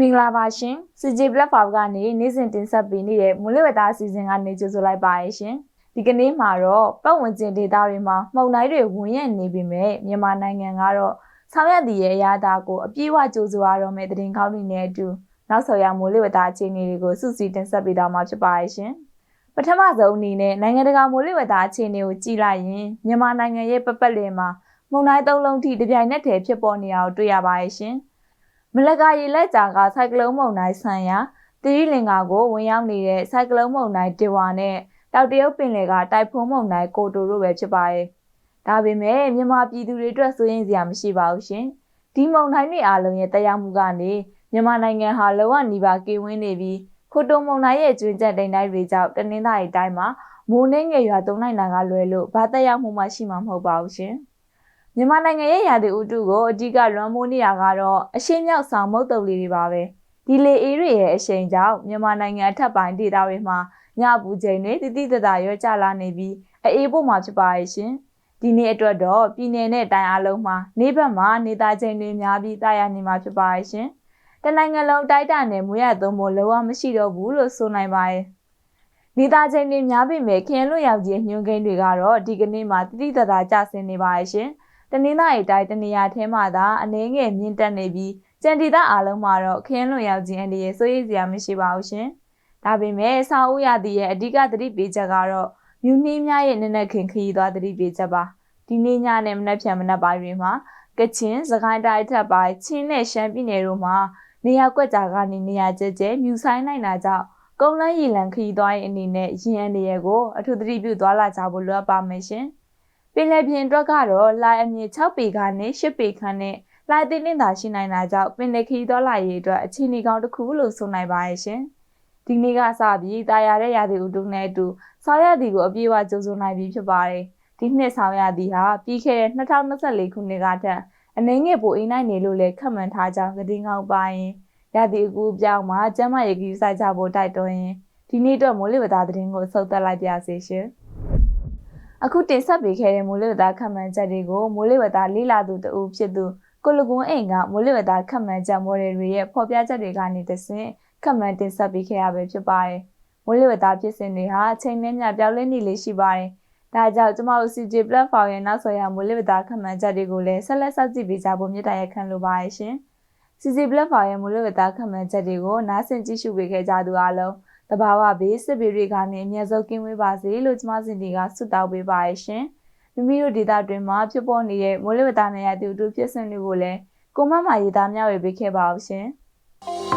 မင်္ဂလာပါရှင် CJ Platform ကနေနေ့စဉ်တင်ဆက်ပေးနေတဲ့မူလဝတ္တအစီအစဉ်ကနေကြိုဆိုလိုက်ပါရရှင်ဒီကနေ့မှာတော့ပတ်ဝန်းကျင်ဒေသတွေမှာမှုန်တိုင်းတွေဝင်ရနေပြီမဲ့မြန်မာနိုင်ငံကတော့ဆောင်ရွက်တည်ရဲ့အရာတာကိုအပြည့်အဝကြိုဆိုရတော့မဲ့သတင်းကောင်းတွေနဲ့အတူနောက်ဆော်ရမူလဝတ္တအခြေအနေတွေကိုစုစည်းတင်ဆက်ပေးသွားမှာဖြစ်ပါရရှင်ပထမဆုံးအနေနဲ့နိုင်ငံတကာမိုးလေဝသအခြေအနေကိုကြည့်လိုက်ရင်မြန်မာနိုင်ငံရဲ့ပပတ်လည်မှာမုန်တိုင်းသုံးလုံးထိတပြိုင်နက်တည်းဖြစ်ပေါ်နေတာကိုတွေ့ရပါရဲ့ရှင်။ မလကရေလက်ကြာကစိုက်ကလုန်းမုန်တိုင်းဆန်ရာတိရိလင်္ကာကိုဝင်ရောက်နေတဲ့စိုက်ကလုန်းမုန်တိုင်းတေဝါနဲ့တောက်တရုတ်ပင်လယ်ကတိုက်ဖုန်းမုန်တိုင်းကိုတိုတို့ပဲဖြစ်ပါရဲ့။ဒါပေမဲ့မြန်မာပြည်သူတွေအတွက်စိုးရိမ်စရာမရှိပါဘူးရှင်။ဒီမုန်တိုင်းတွေအားလုံးရဲ့တရားမှုကနေမြန်မာနိုင်ငံဟာလောကနီးပါးကေဝင်းနေပြီးခိုတုံမုံတိုင်းရဲ့ကျွင်းချက်တိန်တိုင်းတွေကြောင့်တနင်္သာရီတိုင်းမှာမိုးနှင်းငယ်ရွာသုံးနိုင်တာကလွယ်လို့ဘာတက်ရောက်မှုမှရှိမှာမဟုတ်ပါဘူးရှင်။ မြန်မာနိုင်ငံရဲ့ရာသီဥတုကိုအဓိကလွှမ်းမိုးနေတာကတော့အရှေ့မြောက်ဆောင်မုတ်တုပ်လေးတွေပါပဲ။ဒီလေအေးတွေရဲ့အရှိန်ကြောင့်မြန်မာနိုင်ငံအထက်ပိုင်းဒေသတွေမှာညပူချိန်တွေတိတိတသာရွေးကျလာနေပြီးအေးဖို့မှာဖြစ်ပါရဲ့ရှင်။ဒီနေ့အတွက်တော့ပြည်내နဲ့တိုင်းအားလုံးမှာနေဘက်မှာနေသားချိန်တွေများပြီးတာယာနေမှာဖြစ်ပါရဲ့ရှင်။တနိုင်ငံလုံးတိုက်တာနဲ့မွေးရသုံးဖို့လောကမရှိတော့ဘူးလို့ဆိုနိုင်ပါတယ်။နေသားချင်းတွေများပေမဲ့ခရင်လွတ်ရောက်ကြီးညွှန်ကိန်းတွေကတော့ဒီကနေ့မှတိတိတသာကျဆင်းနေပါရဲ့ရှင်။ တနင်္သာရီတိုင်းတနေရာထဲမှာသာအနှဲငယ်မြင့်တက်နေပြီးကြံဒေသအားလုံးမှာတော့ခရင်လွတ်ရောက်ကြီးအန်ဒီရဲ့စိုးရိမ်စရာမရှိပါဘူးရှင်။ဒါပေမဲ့စာအုပ်ရသည်ရဲ့အဓိကသတိပေးချက်ကတော့မြူနှင်းများရဲ့နက်နက်ခင်ခရီးသွားသတိပေးချက်ပါ။ဒီနေ့ညနဲ့မနက်ဖြန်မနက်ပိုင်းတွေမှာကချင်စကိုင်းတိုင်းထပ်ပိုင်းချင်းနဲ့ရှမ်းပြည်နယ်တို့မှာနေရာကွက်ကြားကနေနေရာကျကျမြူဆိုင်နိုင်တာကြောင့်ကုန်းလန်းရီလန်ခရီးသွားရဲ့အနေနဲ့ရင်အနေရကိုအထူးသတိပြုသွားလာကြဖို့လိုအပ်ပါမယ်ရှင်။ ပင်လယ်ပြင်အတွက်ကတော့လိုင်အမြင့်6ပေကနေ10ပေခန့်နဲ့လိုင်သိနှင်းသာရှိနိုင်တာကြောင့်ပင်လယ်ခရီးသွားလာရေးအတွက်အခြေအနေကောင်းတစ်ခုလို့ဆိုနိုင်ပါရဲ့ရှင်။ဒီနေ့ကစပြီးတာယာတဲ့ရာသီဥတုနဲ့အတူဆောင်းရာသီကိုအပြည့်အဝကြိုးဆိုနိုင်ပြီဖြစ်ပါတယ်။ဒီနှစ်ဆောင်းရာသီဟာပြီးခဲ့တဲ့2024ခုနှစ်ကထက်အနှင်းငယ်ပိုအေးနိုင်နေလို့လည်းခန့်မှန်းထားကြောင်းသတင်းကောင်းပိုင်းရသည့်အကူပြောင်းမှာကျမရေကြီးဆိုင်ကြဖို့တိုက်တွန်းရင်ဒီနေ့အတွက်မိုးလေဝသသတင်းကိုဆုတ်သက်လိုက်ပါစေရှင် အခုတင်ဆက်ပေးခဲ့တဲ့မိုးလေဝသခန့်မှန်းချက်တွေကိုမိုးလေဝသလေးလာသူတဦးဖြစ်သူကိုလကွန်းအိမ်ကမိုးလေဝသခန့်မှန်းချက်မော်ဒယ်တွေရဲ့ဖော်ပြချက်တွေကနေတဆင့်ခန့်မှန်းတင်ဆက်ပေးခဲ့ရပဲဖြစ်ပါတယ်မိုးလေဝသဖြစ်စဉ်တွေဟာအချိန်နဲ့မျှပြောင်းလဲနေလေရှိပါတယ်ဒါကြောင့်ကျမတို့ CJ platform ရဲ့နောက်ဆက်ရမိုးလေဝသခန့်မှန်းချက်တွေကိုလည်းဆက်လက်စောင့်ကြည့်ပေးကြဖို့မြစ်တာရက်ခံလိုပါရဲ့ရှင်။ CC Platform ရဲ့မူလဝတ္တခမှန်ချက်တွေကိုနားဆင်ကြည့်ရှုပေးခဲ့ကြသူအားလုံး တဘာဝဘေးစစ်ဘေးတွေကနေအမြဲဆုံးကင်းဝေးပါစေလို့ကျမစင်တီကဆုတောင်းပေးပါရရှင်မိမိတို့ဒေသတွင်မှာဖြစ်ပေါ်နေတဲ့မူလဝတ္တနဲ့ရတူတူဖြစ်စဉ်တွေကိုလည်းကိုမမရေးသားမျှဝေပေးခဲ့ပါအောင်ရှင်။